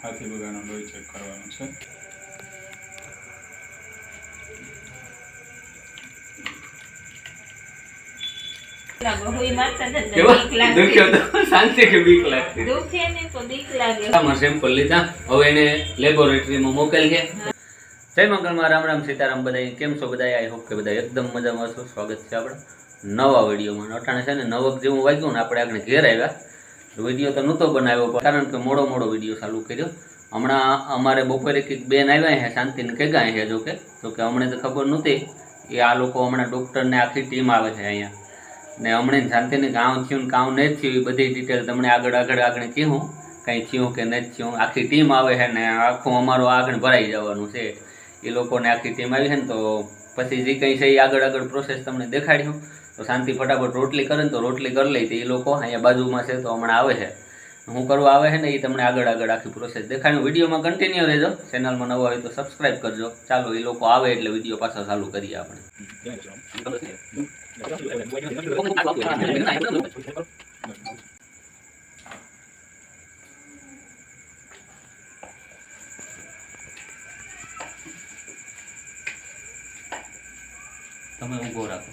હાથી બગાનો લોહી ચેક કરવાનો છે શાંતિ કે બીક લાગતી લીધા હવે એને લેબોરેટરીમાં મોકલીએ જય મંગળમાં, રામ રામ સીતારામ બધા કેમ છો બધા આઈ હોપ કે બધા એકદમ મજામાં છો. સ્વાગત છે આપણે નવા વિડીયોમાં. અટાણે છે ને, નવક જેવું વાગ્યું ને, આપણે આગળ ઘેર આવ્યા. વીડિયો તો નહોતો બનાવ્યો, પણ કારણ કે મોડો મોડો વીડિયો ચાલુ કર્યો. હમણાં અમારે બપોરે કંઈક બેન આવ્યા છે, શાંતિને કહેગા છે જોકે. તો કે અમને તો ખબર નહોતી. એ આ લોકો હમણાં ડૉક્ટરને આખી ટીમ આવે છે અહીંયા. ને હમણાં શાંતિને કામ થયું ને કામ નહીં થયું, એ બધી ડિટેલ તમને આગળ આગળ આગળ કહું. કંઈ થયું કે નથી થયું, આખી ટીમ આવે છે ને, આખું અમારું આગળ ભરાઈ જવાનું છે. એ લોકોને આખી ટીમ આવી છે ને તો પછી જે કંઈ છે એ આગળ આગળ પ્રોસેસ તમને દેખાડ્યું. તો શાંતિ ફટાફટ રોટલી કરે ને તો રોટલી કરી લઈ તો એ લોકો અહીંયા બાજુમાં છે તો હમણાં આવે છે. હું કરવા આવે છે ને એ તમને આગળ આગળ આખી પ્રોસેસ દેખાડ્યું વિડીયોમાં કન્ટિન્યુ રહેજો. ચેનલમાં નવો હોય તો સબસ્ક્રાઈબ કરજો. ચાલો, એ લોકો આવે એટલે વીડિયો પાછો ચાલુ કરીએ આપણે. તમે ઊભો રાખો.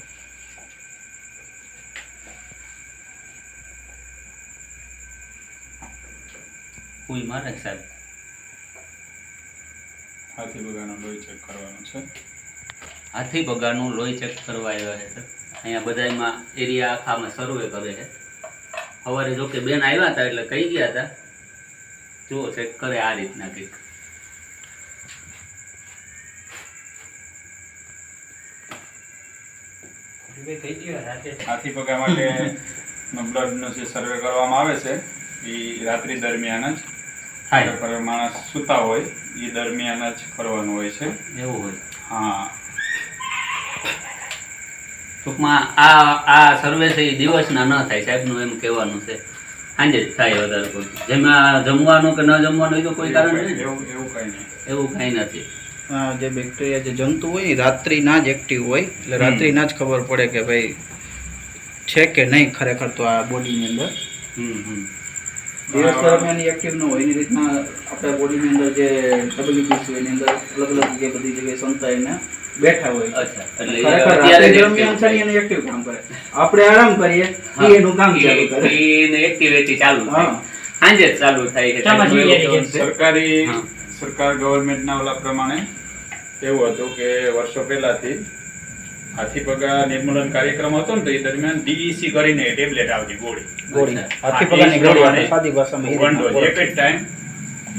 કોઈ મારે સાહેબ. હાથી બગાનો લોહી ચેક કરવાનો છે. હાથી બગાનું લોહી ચેક કરવા આવ્યા છે અહીંયા બધામાં એરિયા આખામાં સર્વે કરે છે. સવારે જો કે બેન આવ્યા હતા એટલે કહી ગયા હતા. જુઓ ચેક કરે આ રીતના કંઈક. હાથી પગા માટે બ્લડનો જે સર્વે કરવામાં આવે છે એ રાત્રિ દરમિયાન જ થાય માણસ સૂતા હોય એ દરમિયાન જ કરવાનું હોય છે. એવું હોય. હા. ટૂંકમાં આ આ સર્વે છે એ દિવસના ન થાય સાહેબનું એમ કહેવાનું છે. સાંજે જ થાય વધારે જેમાં જમવાનું કે ન જમવાનું એ તો કોઈ કારણ નહીં એવું એવું કઈ નહીં. એવું કાંઈ નથી. જે બેક્ટેરિયા જે જંતુ હોય એ રાત્રિના જ એક્ટિવ હોય. એટલે રાત્રિના જ ખબર પડે કે ભાઈ છે કે નહીં ખરેખર તો આ બોડીની અંદર. હમ હમ. દિવસ દરમિયાન એક્ટિવ ન હોય. એની રીતના આપણા બોડીની અંદર જે ડબલ્યુબીસી હોય એની અંદર અલગ અલગ જે બધી જગ્યાએ સંતાઈને બેઠા હોય. અચ્છા એટલે અત્યારે દરમિયાન છે. એને એક્ટિવ કામ કરે. આપણે આરામ કરીએ એનું કામ ચાલુ કરે. એક્ટિવિટી ચાલુ થાય. સાંજે ચાલુ થાય છે. સરકારી. સરકાર ગવર્મેન્ટના ઓલા પ્રમાણે એવું હતું કે વર્ષો પહેલાંથી હાથી પગા નિર્મૂલન કાર્યક્રમ હતો ને તો એ દરમિયાન ડીઈસી કરીને ટેબ્લેટ આવતી ગોળી. ગોળી. હાથી હા, ગોળી સાદી ભાષામાં વન ડોઝ એક જ ટાઈમ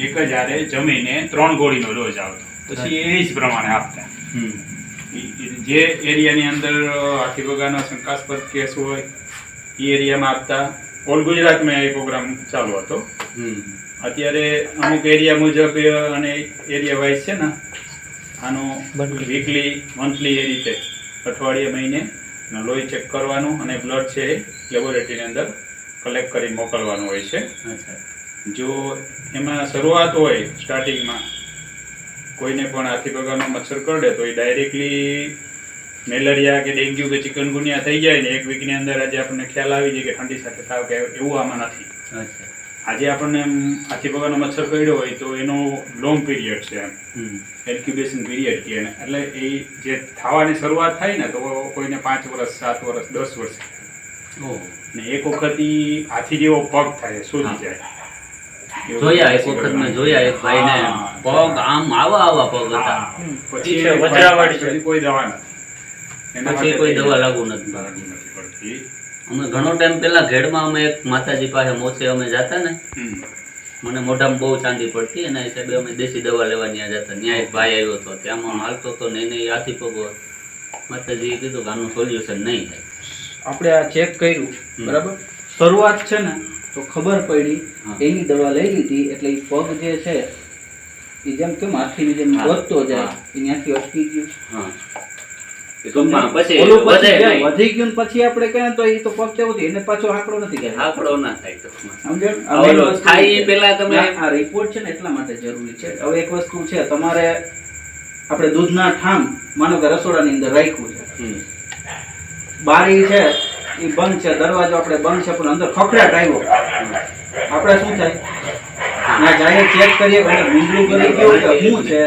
એક જ હારે જમીને ત્રણ ગોળીનો ડોઝ આવતો. પછી એ જ પ્રમાણે આપતા. જે એરિયાની અંદર હાથી પગાના શંકાસ્પદ કેસ હોય એ એરિયામાં આપતા. ઓલ ગુજરાતમાં એ પ્રોગ્રામ ચાલુ હતો. અત્યારે અમુક એરિયા મુજબ અને એરિયા વાઇઝ છે ને આનો વીકલી મંથલી એ રીતે અઠવાડિયે મહિને લોહી ચેક કરવાનું અને બ્લડ છે એ લેબોરેટરીની અંદર કલેક્ટ કરી મોકલવાનું હોય છે. જો એમાં શરૂઆત હોય સ્ટાર્ટિંગમાં કોઈને પણ હાથી પ્રકારનો મચ્છર કરડે તો એ ડાયરેક્ટલી મેલેરિયા કે ડેન્ગ્યુ કે ચિકનગુનિયા થઈ જાય ને એક વીકની અંદર આજે આપણને ખ્યાલ આવી જાય કે ઠંડી સાથે તાવ કે એવું આમાં નથી. આજે આપણને એમ હાથી પગારનો મચ્છર કરડ્યો હોય તો એનો લોંગ પીરિયડ છે એમ. હમ. પીરિયડ કહે એટલે એ જે થવાની શરૂઆત થાય ને તો કોઈને પાંચ વર્ષ સાત વર્ષ દસ વર્ષ. ને એક વખત ઈ હાથી જેવો પગ થાય શોધી જાય. જોયા એક વખત મેં જોયા એક ભાઈને. પગ આમ આવા આવા પગ હતા. પછી કોઈ દવા નથી. પછી કોઈ દવા લાગુ નથી પડતી. અમે ઘણો ટાઈમ પહેલા ઘેડમાં અમે એક માતાજી પાસે મોસે અમે જતા ને. મને મોઢામાં બહુ ચાંદી પડતી એના હિસાબે અમે દેશી દવા લેવા ત્યાં જતા. ત્યાં એક ભાઈ આવ્યો હતો ત્યાંમાં હાલતો હતો ને એને હાથી પગો માતાજીએ કીધું કે આનું સોલ્યુશન નહીં થાય. આપણે આ ચેક કર્યું બરાબર? શરૂઆત છે ને તો ખબર પડી એની દવા લઈ લીધી એટલે એ પગ જે છે એ જેમ કેમ હાથીની જેમ વધતો જાય. એ ત્યાંથી અટકી ગયું. હા. એ ટૂંકમાં પછી વધે નહીં. વધી ગયું પછી આપણે કહીએ તો એ તો પગ કેવું એને પાછો આંકડો નથી કહેવાય આંકડો ના થાય ટૂંકમાં. સમજ્યો? આ આ main ઓલો વસ્તુ થાય એ પહેલા તમે આ રિપોર્ટ છે ને એટલા માટે જરૂરી છે. હવે એક વસ્તુ છે તમારે આપણે દૂધના ઠામ માનો કે રસોડાની અંદર રાખ્યું છે. બારી છે એ બંધ છે દરવાજો આપણે બંધ છે પણ અંદર ખખડાટ આવ્યો. આપણે શું થાય? ત્યાં જઈએ ચેક કરીએ અને મીંડું કરી ગયું કે શું છે?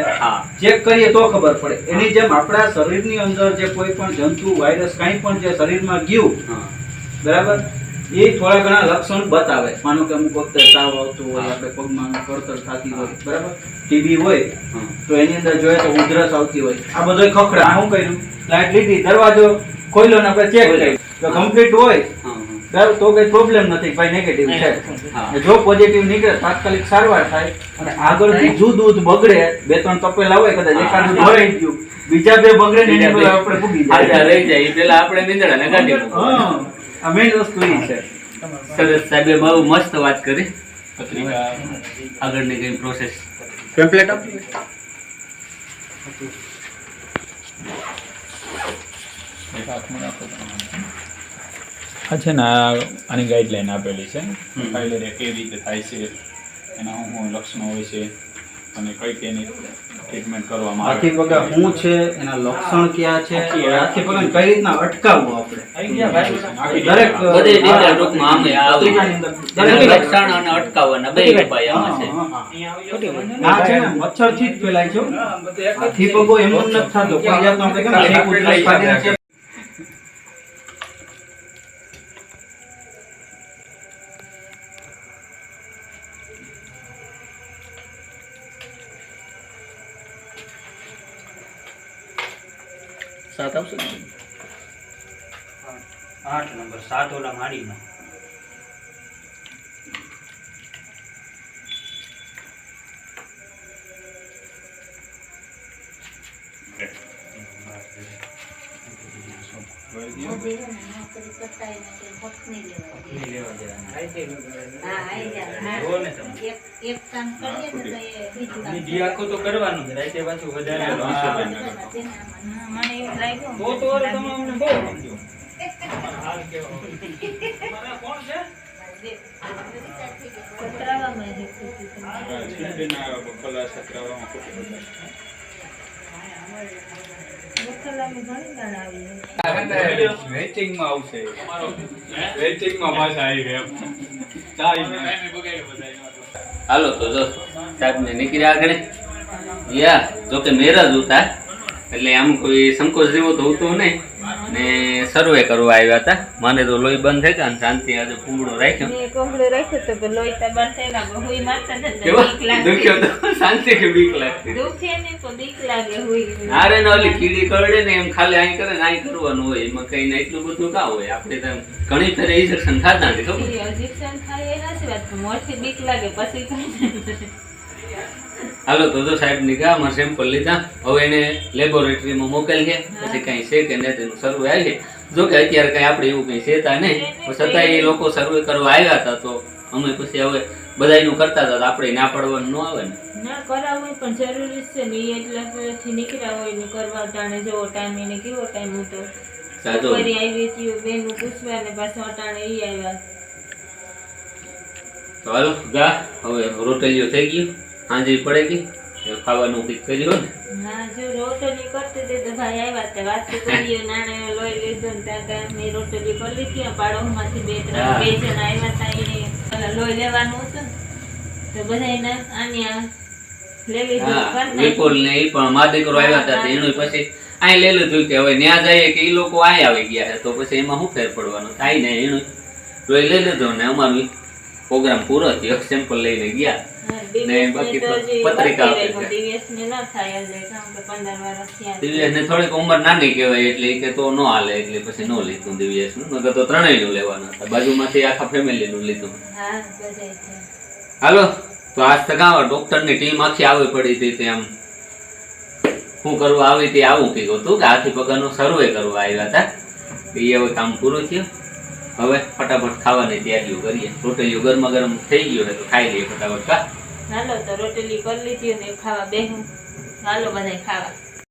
ચેક કરીએ તો ખબર પડે. એની જેમ આપણા શરીરની અંદર જે કોઈ પણ જંતુ વાયરસ કાંઈ પણ જે શરીરમાં ગયું બરાબર? એ થોડા ઘણા લક્ષણ બતાવે. માનો કે અમુક વખતે તાવ આવતો હોય આપણે પગમાં કળતર થતી હોય બરાબર? ટીબી હોય તો એની અંદર જોઈએ તો ઉધરસ આવતી હોય. આ બધો ખખડા શું કર્યું? લાઈટ લીધી દરવાજો ખોલ્યો ને આપણે ચેક કર્યું. જો કમ્પ્લીટ હોય બરાબર તો કઈ પ્રોબ્લેમ નથી ભાઈ નેગેટિવ છે. જો પોઝિટિવ નીકળે તાત્કાલિક સારવાર થાય અને આગળ બીજું દૂધ બગડે બે ત્રણ તપેલા હોય કદાચ એકાદું ભરાઈ ગયું બીજા બે બગડે ને એની આપણે ફૂગી જાય. રહી જાય. એ પેલા આપણે નીંદડાને કાઢી મૂકો. આ મેઇન વસ્તુ એ છે. સરસ સાહેબ બહુ મસ્ત વાત કરી. પત્રિકા આગળની કઈ પ્રોસેસ પેમ્પલેટ આપી. આ છે ને આની ગાઈડલાઈન આપેલી છે. ફાઇલેરિયા કેવી રીતે થાય છે એના શું શું લક્ષણો હોય છે અને કઈ કઈ એની ટ્રીટમેન્ટ કરવામાં આવે. પગા શું છે એના લક્ષણ ક્યાં છે હાથી પગા કઈ રીતના અટકાવવું આપણે? દરેક બધી detail ટૂંકમાં આમે આવે. પત્રિકાની અંદર. એના દરેક લક્ષણ અને અટકાવવાના બે ઉપાય આમાં છે. ને મચ્છરથી જ ફેલાય છે હાથી પગો એમ જ નથી થતો. કોઈ જાતનો આપણે કેમ સાત આવશે? આઠ નંબર સાત ઓલા માડીનો તો એ બીજું કામ દી આખું તો કરવાનું જ રાતે પાછું વધારે તો તો તમે અમને બહુ સમજો. હાલ કેવો. કતરાવામાં જ હતું વેઇટિંગમાં આવશે. વેઇટિંગમાં પાછા આવી ગયા હાલો તો જો સાહેબ ને નીકળ્યા આગળ. યા જો કે મેરા જ હતા એટલે આમ કોઈ સંકોચ જેવો તો હતો નહીં. ને સર્વે કરવા આવ્યા હતા. મને તો લોહી બંધ થઈ ગયા શાંતિ આજે કુંબળો રાખ્યો. મેં કોગળું રાખ્યું કે લોહી તો બંધ થઈ ગયા હુઈ મારતા હતા બીક. તો? શાંતિ કે બીક લાગતી? દુખે ને તો બીક લાગે હુઈ અરે ને ઓલી કીડી કરડે ને એમ ખાલી અહીં કરે ને અહીં કરવાનું હોય. એમાં કઈ ને એટલું બધું કા હોય. આપણે તો ઘણી ફેરે ઇન્જેક્શન ખાતા નથી ખબર? ઇન્જેક્શન ખાય એ નથી વાત પણ બીક લાગે પછી કઈ હાલો તો તો સાહેબની ગામમાં સેમ્પલ લીધા. હવે એને લેબોરેટરીમાં મોકલ છે પછી કંઈ છે કે નહીં તેનું સર્વે આવી જો કે અત્યારે કંઈ આપણે એવું કઈ સેતા નહીં. પણ છતાં એ લોકો સર્વે કરવા આવ્યા હતા તો અમે પછી હવે બધાયનું કરતા હતા. આપણે ના પડવાનું ન આવે ને. ના કરાવવું પણ જરૂરી છે ને એટલા પહેલેથી નીકળ્યા હોય ને કરવા ટાણે જેવો ટાઈમ એને કેવો ટાઈમ હતો. સાચો. ફરી આવી હતી બેનું પૂછવા ને પાછા અટાણે એ આવ્યા. તો હાલો ગા હવે રોટલીઓ થઈ ગયું. હાંજી પડે ગઈ ખાવાનું કંઈક કર્યું ને? ના જો રોટલી કરતી હતી તો ભાઈ આવ્યા હતા વાત કરીએ નાણે લોહી લીધું ને ત્યાં મેં રોટલી કરી લીધી પાડોશમાંથી બે ત્રણ બે જણ આવ્યા હતા એને લોહી લેવાનું હતું ને. તો બધાયને આની લેવી વિપુલ ને ઈ પણ મા આવ્યા હતા એનું પછી અહીં લઈ લીધું કે હવે ન્યા જઈએ કે એ લોકો અહીં આવી ગયા છે તો પછી એમાં શું ફેર પડવાનો? થાય ને એનું. લોહી લઈ લેજો ને અમારું પ્રોગ્રામ પૂરો થયો સેમ્પલ લઈને ગયા. ને ન થોડીક ઉંમર નાની કહેવાય એટલે કે તો ન હાલે એટલે પછી ન લીધું દિવ્યેશનું નકર તો ત્રણેયનું લેવાનું હતા બાજુમાંથી આખા ફેમિલીનું લીધું. હા બધાય હાલો તો આજ તક આવો ડોક્ટરની ટીમ આખી આવી પડી હતી તેમ શું કરવા આવી તે આવું કીધું હતું કે હાથી પગારનો સર્વે કરવા આવ્યા હતા. એ હવે કામ પૂરું થયું. હવે ફટાફટ ખાવાની તૈયારીઓ કરીએ. રોટલીઓ ગરમા ગરમ થઈ ગયું ને તો ખાઈ લઈએ ફટાફટ કા? હાલો તો રોટલી કરી લીધી અને ખાવા બેહું. હાલો બધા ખાવા.